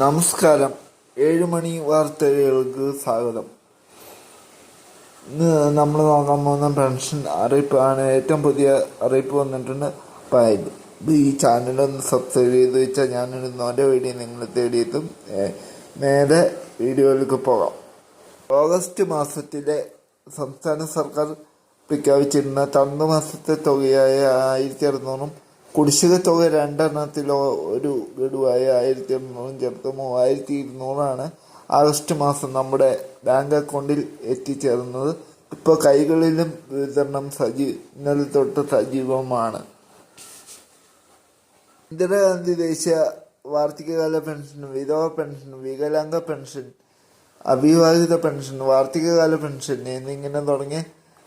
നമസ്കാരം. ഏഴുമണി വാർത്തകൾക്ക് സ്വാഗതം. ഇന്ന് നമ്മൾ നോക്കാൻ പോകുന്ന പെൻഷൻ അറിയിപ്പാണ്. ഏറ്റവും പുതിയ അറിയിപ്പ് വന്നിട്ടുണ്ട് പായത് ഇത് ഈ ചാനലൊന്ന് സബ്സ്ക്രൈബ് ചെയ്ത് വെച്ചാൽ ഞാനിടുന്നതിന്റെ വീഡിയോ നിങ്ങൾ തേടിയെത്തും നേരെ വീഡിയോയിലേക്ക് പോകാം. ഓഗസ്റ്റ് മാസത്തിലെ സംസ്ഥാന സർക്കാർ പ്രഖ്യാപിച്ചിരുന്ന തണ്ട് മാസത്തെ തുകയായ ആയിരത്തി അറുന്നൂറും കുടിശ്ശിക തുക രണ്ടെണ്ണത്തിലോ ഒരു ഗഡുവായ ആയിരത്തി എണ്ണൂറും ചേർത്ത് മൂവായിരത്തി ഇരുന്നൂറാണ് ആഗസ്റ്റ് മാസം നമ്മുടെ ബാങ്ക് അക്കൗണ്ടിൽ എത്തിച്ചേർന്നത്. ഇപ്പോൾ കൈകളിലും വിതരണം സജീ ഇന്നലെ തൊട്ട് സജീവമാണ്. ഇന്ദിരാഗാന്ധി ദേശീയ വാർത്തികകാല പെൻഷൻ വിധവ പെൻഷൻ വികലാംഗ പെൻഷൻ അവിവാഹിത പെൻഷൻ വാർത്തികകാല പെൻഷൻ എന്നിങ്ങനെ തുടങ്ങിയ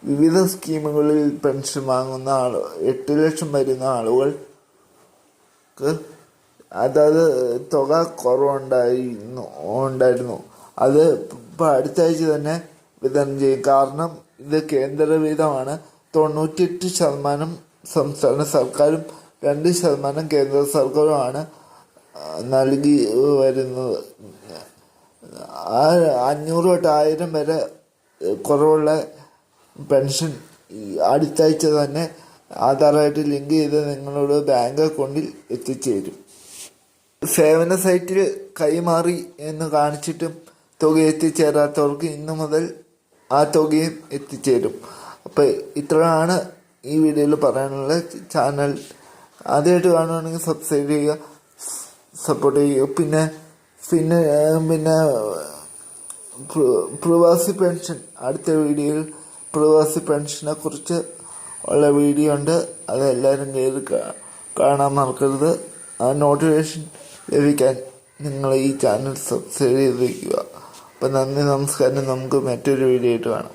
വിവിധ സ്കീമുകളിൽ പെൻഷൻ വാങ്ങുന്ന ആൾ എട്ട് ലക്ഷം വരുന്ന ആളുകൾക്ക് അതായത് തുക കുറവുണ്ടായിരുന്നു ഉണ്ടായിരുന്നു. അത് ഇപ്പം അടുത്ത ആഴ്ച തന്നെ വിതരണം ചെയ്യും. കാരണം ഇത് കേന്ദ്ര വിഹിതമാണ്. തൊണ്ണൂറ്റിയെട്ട് ശതമാനം സംസ്ഥാന സർക്കാരും രണ്ട് ശതമാനം കേന്ദ്ര സർക്കാരുമാണ് നൽകി വരുന്നത്. അഞ്ഞൂറ് തൊട്ട് ആയിരം വരെ കുറവുള്ള പെൻഷൻ അടുത്താഴ്ച തന്നെ ആധാറായിട്ട് ലിങ്ക് ചെയ്ത് നിങ്ങളുടെ ബാങ്ക് അക്കൗണ്ടിൽ എത്തിച്ചേരും. സേവന സൈറ്റിൽ കൈമാറി എന്ന് കാണിച്ചിട്ടും തുക എത്തിച്ചേരാത്തവർക്ക് ഇന്നു മുതൽ ആ തുകയും എത്തിച്ചേരും. അപ്പോൾ ഇത്രയാണ് ഈ വീഡിയോയിൽ പറയാനുള്ള ചാനൽ ആദ്യമായിട്ട് കാണുകയാണെങ്കിൽ സബ്സ്ക്രൈബ് ചെയ്യുക സപ്പോർട്ട് ചെയ്യുക. പിന്നെ പിന്നെ പിന്നെ പ്ര- പ്രവാസി പെൻഷൻ അടുത്ത വീഡിയോയിൽ പ്രവാസി പെൻഷനെ കുറിച്ച് ഉള്ള വീഡിയോ ഉണ്ട്. അത് എല്ലാവരും കയറി കാണാൻ മറക്കരുത്. ആ നോട്ടിഫിക്കേഷൻ ലഭിക്കാൻ നിങ്ങൾ ഈ ചാനൽ സബ്സ്ക്രൈബ് ചെയ്ത് വയ്ക്കുക അപ്പം നന്ദി നമസ്കാരം. നമുക്ക് മറ്റൊരു വീഡിയോ ആയിട്ട് കാണാം.